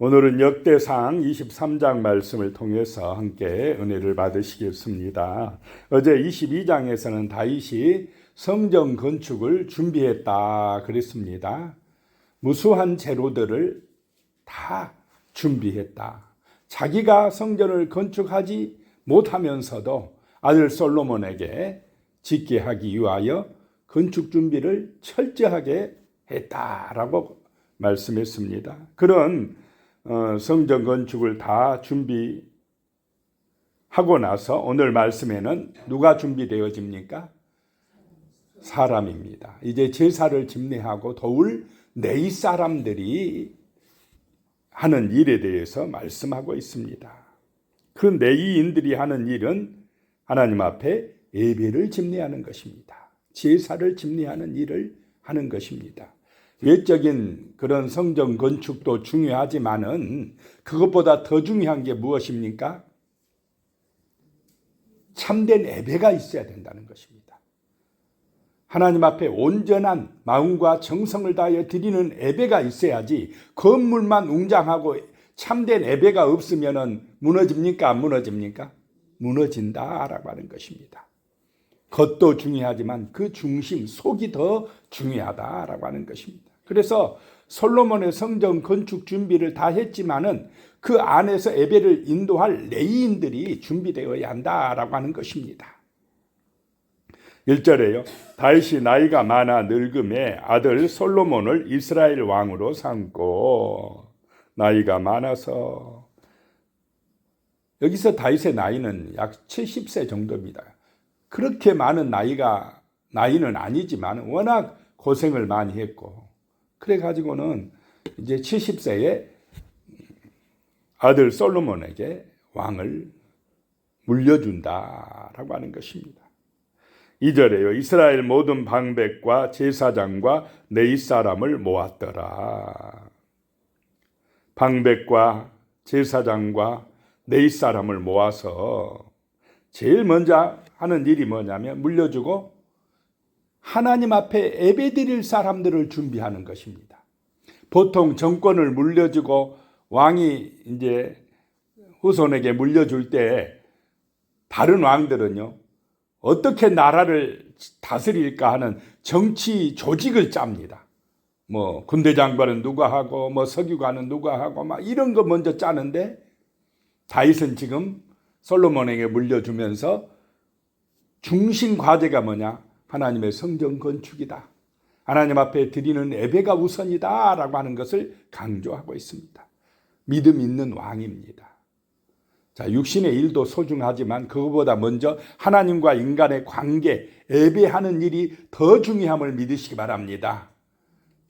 오늘은 역대상 23장 말씀을 통해서 함께 은혜를 받으시겠습니다. 어제 22장에서는 다윗이 성전 건축을 준비했다 그랬습니다. 무수한 재료들을 다 준비했다. 자기가 성전을 건축하지 못하면서도 아들 솔로몬에게 짓게 하기 위하여 건축 준비를 철저하게 했다라고 말씀했습니다. 그런 어, 성전 건축을 다 준비하고 나서 오늘 말씀에는 누가 준비되어집니까? 사람입니다. 이제 제사를 집례하고 도울 네이 사람들이 하는 일에 대해서 말씀하고 있습니다. 그 네이인들이 하는 일은 하나님 앞에 예배를 집례하는 것입니다. 제사를 집례하는 일을 하는 것입니다. 외적인 그런 성전 건축도 중요하지만은 그것보다 더 중요한 게 무엇입니까? 참된 예배가 있어야 된다는 것입니다. 하나님 앞에 온전한 마음과 정성을 다하여 드리는 예배가 있어야지 건물만 웅장하고 참된 예배가 없으면은 무너집니까? 안 무너집니까? 무너진다라고 하는 것입니다. 겉도 중요하지만 그 중심, 속이 더 중요하다라고 하는 것입니다. 그래서 솔로몬의 성전 건축 준비를 다 했지만은 그 안에서 예배를 인도할 레이인들이 준비되어야 한다라고 하는 것입니다. 1절에요. 다윗이 나이가 많아 늙음에 아들 솔로몬을 이스라엘 왕으로 삼고 나이가 많아서 여기서 다윗의 나이는 약 70세 정도입니다. 그렇게 많은 나이가 나이는 아니지만 워낙 고생을 많이 했고 그래 가지고는 이제 70세에 아들 솔로몬에게 왕을 물려준다라고 하는 것입니다. 2절에요. 이스라엘 모든 방백과 제사장과 네이 사람을 모았더라. 방백과 제사장과 네이 사람을 모아서 제일 먼저 하는 일이 뭐냐면 물려주고 하나님 앞에 예배 드릴 사람들을 준비하는 것입니다. 보통 정권을 물려주고 왕이 이제 후손에게 물려줄 때 다른 왕들은요. 어떻게 나라를 다스릴까 하는 정치 조직을 짭니다. 뭐 군대 장관은 누가 하고 뭐 서기관은 누가 하고 막 이런 거 먼저 짜는데 다윗은 지금 솔로몬에게 물려주면서 중심 과제가 뭐냐? 하나님의 성전 건축이다. 하나님 앞에 드리는 예배가 우선이다 라고 하는 것을 강조하고 있습니다. 믿음 있는 왕입니다. 자, 육신의 일도 소중하지만 그것보다 먼저 하나님과 인간의 관계, 예배하는 일이 더 중요함을 믿으시기 바랍니다.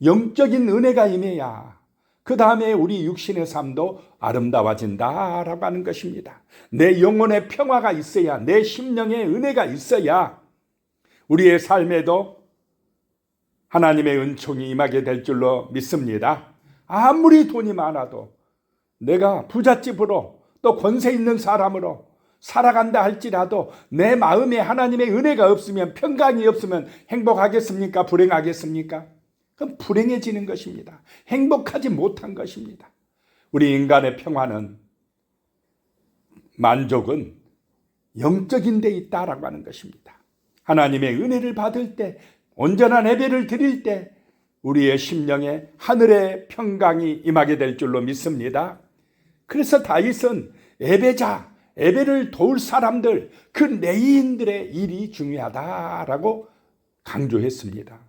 영적인 은혜가 임해야 그 다음에 우리 육신의 삶도 아름다워진다라고 하는 것입니다. 내 영혼의 평화가 있어야, 내 심령의 은혜가 있어야 우리의 삶에도 하나님의 은총이 임하게 될 줄로 믿습니다. 아무리 돈이 많아도 내가 부잣집으로 또 권세 있는 사람으로 살아간다 할지라도 내 마음에 하나님의 은혜가 없으면 평강이 없으면 행복하겠습니까? 불행하겠습니까? 그럼 불행해지는 것입니다. 행복하지 못한 것입니다. 우리 인간의 평화는 만족은 영적인 데 있다라고 하는 것입니다. 하나님의 은혜를 받을 때 온전한 예배를 드릴 때 우리의 심령에 하늘의 평강이 임하게 될 줄로 믿습니다. 그래서 다윗은 예배자, 예배를 도울 사람들, 그 내인들의 일이 중요하다라고 강조했습니다.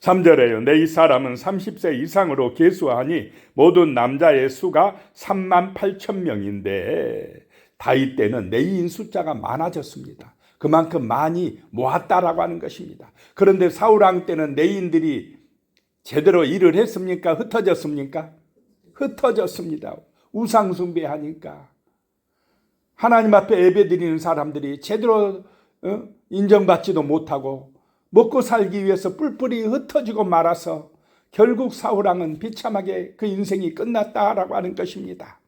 3절에요. 내 이 사람은 30세 이상으로 계수하니 모든 남자의 수가 3만 8천 명인데 다윗 때는 내인 숫자가 많아졌습니다. 그만큼 많이 모았다라고 하는 것입니다. 그런데 사울왕 때는 내인들이 제대로 일을 했습니까? 흩어졌습니까? 흩어졌습니다. 우상숭배하니까. 하나님 앞에 예배 드리는 사람들이 제대로 어? 인정받지도 못하고 먹고 살기 위해서 뿔뿔이 흩어지고 말아서 결국 사울왕은 비참하게 그 인생이 끝났다라고 하는 것입니다.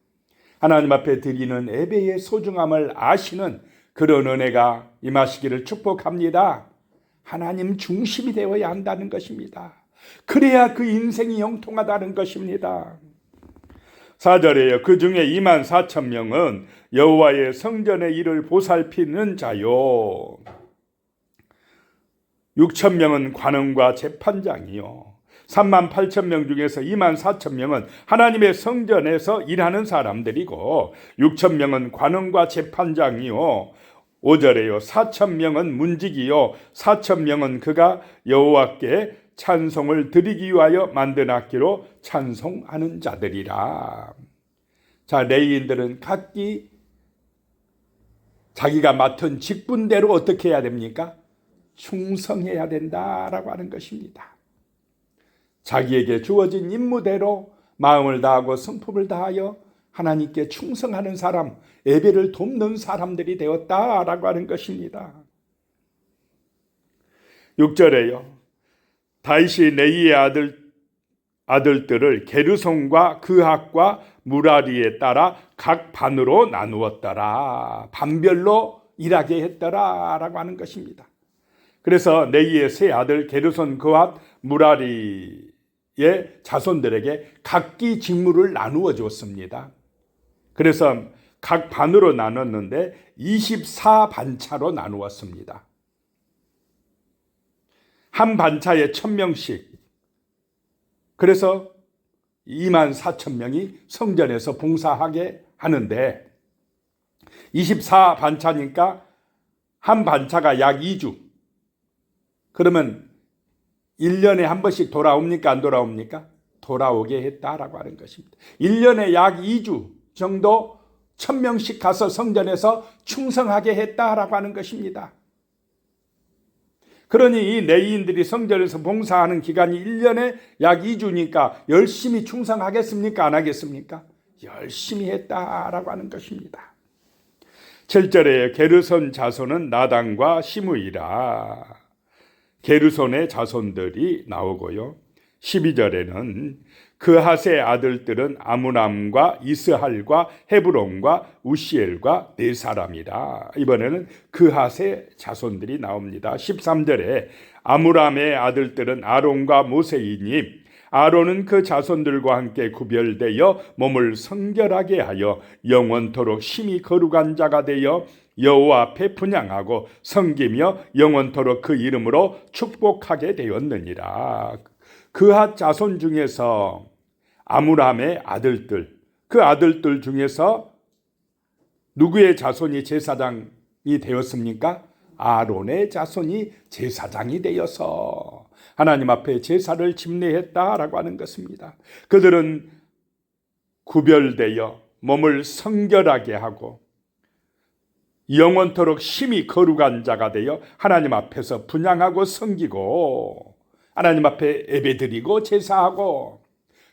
하나님 앞에 드리는 예배의 소중함을 아시는 그런 은혜가 임하시기를 축복합니다. 하나님 중심이 되어야 한다는 것입니다. 그래야 그 인생이 형통하다는 것입니다. 4절에요. 그 중에 2만 4천 명은 여호와의 성전의 일을 보살피는 자요. 6천 명은 관원과 재판장이요. 3만 8천 명 중에서 2만 4천 명은 하나님의 성전에서 일하는 사람들이고 6천 명은 관원과 재판장이요. 5절에요. 4천 명은 문직이요. 4천 명은 그가 여호와께 찬송을 드리기 위하여 만든 악기로 찬송하는 자들이라. 자, 레이인들은 각기 자기가 맡은 직분대로 어떻게 해야 됩니까? 충성해야 된다라고 하는 것입니다. 자기에게 주어진 임무대로 마음을 다하고 성품을 다하여 하나님께 충성하는 사람, 예배를 돕는 사람들이 되었다라고 하는 것입니다. 6절에요. 다윗이 레이의 아들 아들들을 게르손과 그학과 무라리에 따라 각 반으로 나누었더라. 반별로 일하게 했더라라고 하는 것입니다. 그래서 레이의 세 아들 게르손 그핫 무라리 의 자손들에게 각기 직무를 나누어 줬습니다. 그래서 각 반으로 나눴는데 24반차로 나누었습니다. 한 반차에 1000명씩. 그래서 2만 4천 명이 성전에서 봉사하게 하는데 24 반차니까 한 반차가 약 2주. 그러면 1년에 한 번씩 돌아옵니까? 안 돌아옵니까? 돌아오게 했다라고 하는 것입니다. 1년에 약 2주 정도 1000명씩 가서 성전에서 충성하게 했다라고 하는 것입니다. 그러니 이 레이인들이 성전에서 봉사하는 기간이 1년에 약 2주니까 열심히 충성하겠습니까? 안 하겠습니까? 열심히 했다라고 하는 것입니다. 7절에 게르손 자손은 나단과 시므이라. 게르손의 자손들이 나오고요. 12절에는 그하세 아들들은 아므람과 이스할과 헤브론과 우시엘과 네 사람이라. 이번에는 그하세 자손들이 나옵니다. 13절에 아므람의 아들들은 아론과 모세이니 아론은 그 자손들과 함께 구별되어 몸을 성결하게 하여 영원토록 심히 거룩한 자가 되어 여호와 앞에 분양하고 섬기며 영원토록 그 이름으로 축복하게 되었느니라. 그하 자손 중에서 아므람의 아들들, 그 아들들 중에서 누구의 자손이 제사장이 되었습니까? 아론의 자손이 제사장이 되어서 하나님 앞에 제사를 집례했다라고 하는 것입니다. 그들은 구별되어 몸을 성결하게 하고 영원토록 심히 거룩한 자가 되어 하나님 앞에서 분양하고 섬기고 하나님 앞에 예배드리고 제사하고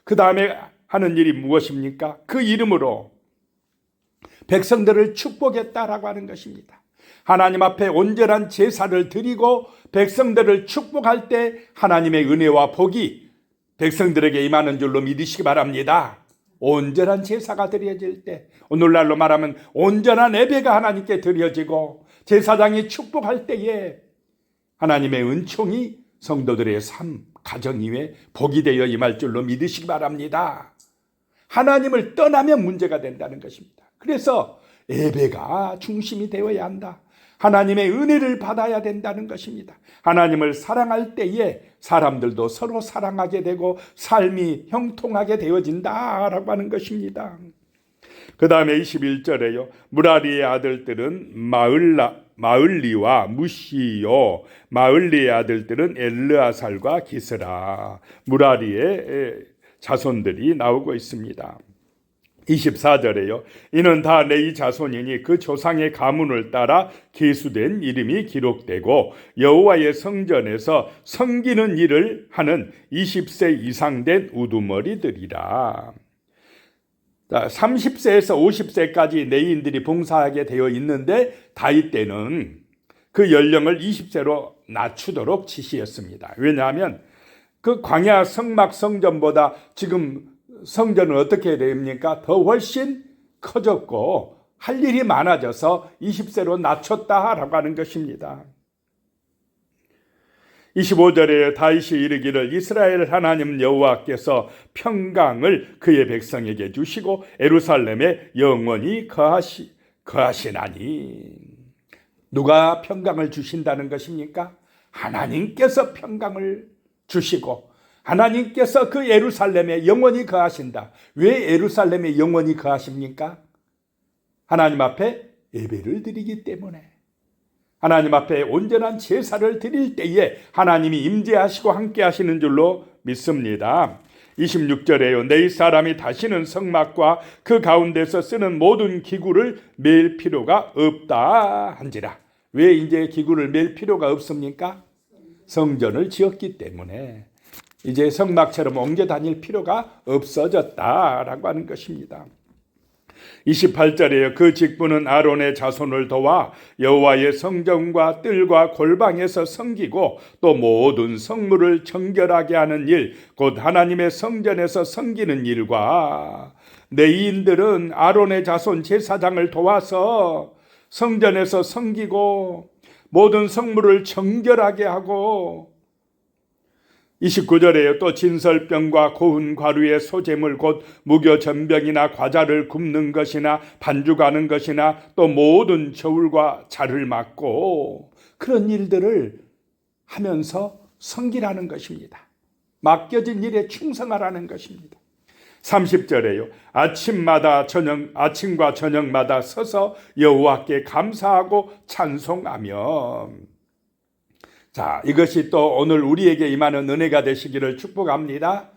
그 다음에 하는 일이 무엇입니까? 그 이름으로 백성들을 축복했다라고 하는 것입니다. 하나님 앞에 온전한 제사를 드리고 백성들을 축복할 때 하나님의 은혜와 복이 백성들에게 임하는 줄로 믿으시기 바랍니다. 온전한 제사가 드려질 때 오늘날로 말하면 온전한 예배가 하나님께 드려지고 제사장이 축복할 때에 하나님의 은총이 성도들의 삶, 가정 이외 복이 되어 임할 줄로 믿으시기 바랍니다. 하나님을 떠나면 문제가 된다는 것입니다. 그래서 예배가 중심이 되어야 한다. 하나님의 은혜를 받아야 된다는 것입니다. 하나님을 사랑할 때에 사람들도 서로 사랑하게 되고 삶이 형통하게 되어진다라고 하는 것입니다. 그 다음에 21절에요. 무라리의 아들들은 마을라, 마을리와 무시요. 마을리의 아들들은 엘르아살과 기스라. 무라리의 자손들이 나오고 있습니다. 24절에요. 이는 다 레이 자손이니 그 조상의 가문을 따라 계수된 이름이 기록되고 여호와의 성전에서 섬기는 일을 하는 20세 이상 된 우두머리들이라. 30세에서 50세까지 레이인들이 봉사하게 되어 있는데 다윗 때는 그 연령을 20세로 낮추도록 지시했습니다. 왜냐하면 그 광야 성막 성전보다 지금 성전은 어떻게 됩니까? 더 훨씬 커졌고 할 일이 많아져서 20세로 낮췄다라고 하는 것입니다. 25절에 다윗이 이르기를 이스라엘 하나님 여호와께서 평강을 그의 백성에게 주시고 에루살렘에 영원히 거하시 거하시나니 누가 평강을 주신다는 것입니까? 하나님께서 평강을 주시고 하나님께서 그 예루살렘에 영원히 거하신다. 왜 예루살렘에 영원히 거하십니까? 하나님 앞에 예배를 드리기 때문에 하나님 앞에 온전한 제사를 드릴 때에 하나님이 임재하시고 함께 하시는 줄로 믿습니다. 26절에요. 내 사람이 다시는 성막과 그 가운데서 쓰는 모든 기구를 맬 필요가 없다 한지라. 왜 이제 기구를 맬 필요가 없습니까? 성전을 지었기 때문에 이제 성막처럼 옮겨 다닐 필요가 없어졌다라고 하는 것입니다. 28절에요. 그 직분은 아론의 자손을 도와 여호와의 성전과 뜰과 골방에서 섬기고 또 모든 성물을 정결하게 하는 일, 곧 하나님의 성전에서 섬기는 일과 내인들은 아론의 자손 제사장을 도와서 성전에서 섬기고 모든 성물을 정결하게 하고 29절에요. 또 진설병과 고운 과류의 소재물 곧 무교 전병이나 과자를 굽는 것이나 반죽하는 것이나 또 모든 저울과 자를 맡고 그런 일들을 하면서 성기라는 것입니다. 맡겨진 일에 충성하라는 것입니다. 30절에요. 아침마다 저녁 아침과 저녁마다 서서 여호와께 감사하고 찬송하며 자, 이것이 또 오늘 우리에게 임하는 은혜가 되시기를 축복합니다.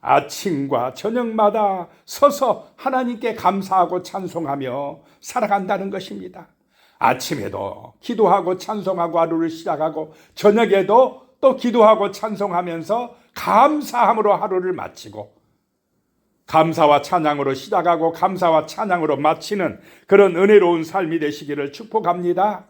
아침과 저녁마다 서서 하나님께 감사하고 찬송하며 살아간다는 것입니다. 아침에도 기도하고 찬송하고 하루를 시작하고 저녁에도 또 기도하고 찬송하면서 감사함으로 하루를 마치고 감사와 찬양으로 시작하고 감사와 찬양으로 마치는 그런 은혜로운 삶이 되시기를 축복합니다.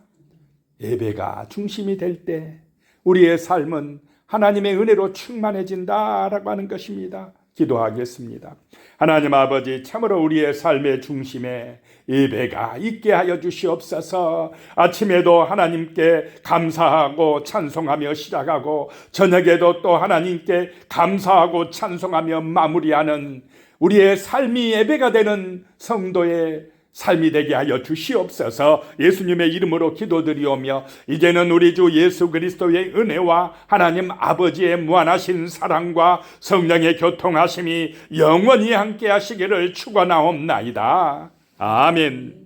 예배가 중심이 될 때 우리의 삶은 하나님의 은혜로 충만해진다라고 하는 것입니다. 기도하겠습니다. 하나님 아버지 참으로 우리의 삶의 중심에 예배가 있게 하여 주시옵소서. 아침에도 하나님께 감사하고 찬송하며 시작하고 저녁에도 또 하나님께 감사하고 찬송하며 마무리하는 우리의 삶이 예배가 되는 성도의 삶이 되게 하여 주시옵소서 예수님의 이름으로 기도드리오며 이제는 우리 주 예수 그리스도의 은혜와 하나님 아버지의 무한하신 사랑과 성령의 교통하심이 영원히 함께 하시기를 축원하옵나이다. 아멘.